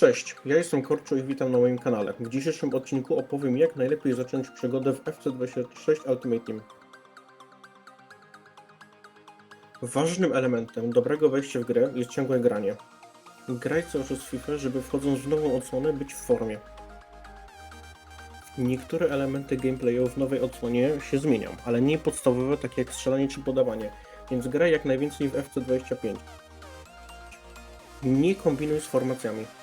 Cześć, ja jestem Korczu i witam na moim kanale. W dzisiejszym odcinku opowiem jak najlepiej zacząć przygodę w FC26 Ultimate Team. Ważnym elementem dobrego wejścia w grę jest ciągłe granie. Graj cały czas FIFA, żeby wchodząc w nową odsłonę być w formie. Niektóre elementy gameplayu w nowej odsłonie się zmienią, ale nie podstawowe takie jak strzelanie czy podawanie, więc graj jak najwięcej w FC25. Nie kombinuj z formacjami.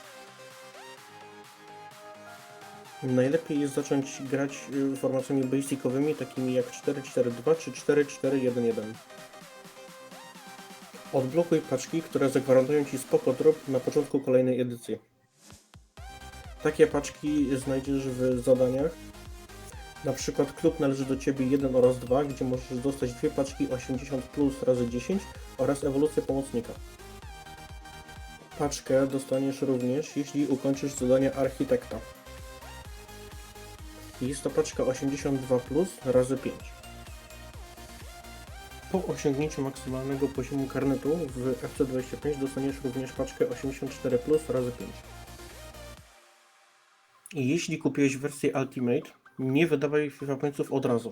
Najlepiej jest zacząć grać y, formacjami basicowymi, takimi jak 4-4-2 czy 4-4-1-1. Odblokuj paczki, które zagwarantują Ci spoko drop na początku kolejnej edycji. Takie paczki znajdziesz w zadaniach. Na przykład klub należy do Ciebie 1 oraz 2, gdzie możesz dostać dwie paczki 80 plus razy 10 oraz ewolucję pomocnika. Paczkę dostaniesz również, jeśli ukończysz zadanie architekta. Jest to paczka 82 plus razy 5. Po osiągnięciu maksymalnego poziomu karnetu w FC25 dostaniesz również paczkę 84 plus razy 5. I jeśli kupiłeś wersję Ultimate, nie wydawaj FIFA Pointsów od razu.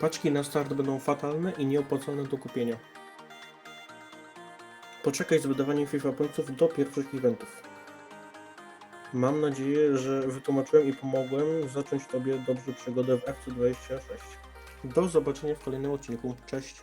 Paczki na start będą fatalne i nieopłacalne do kupienia. Poczekaj z wydawaniem FIFA Pointsów do pierwszych eventów. Mam nadzieję, że wytłumaczyłem i pomogłem zacząć Tobie dobrze przygodę w FC26. Do zobaczenia w kolejnym odcinku. Cześć!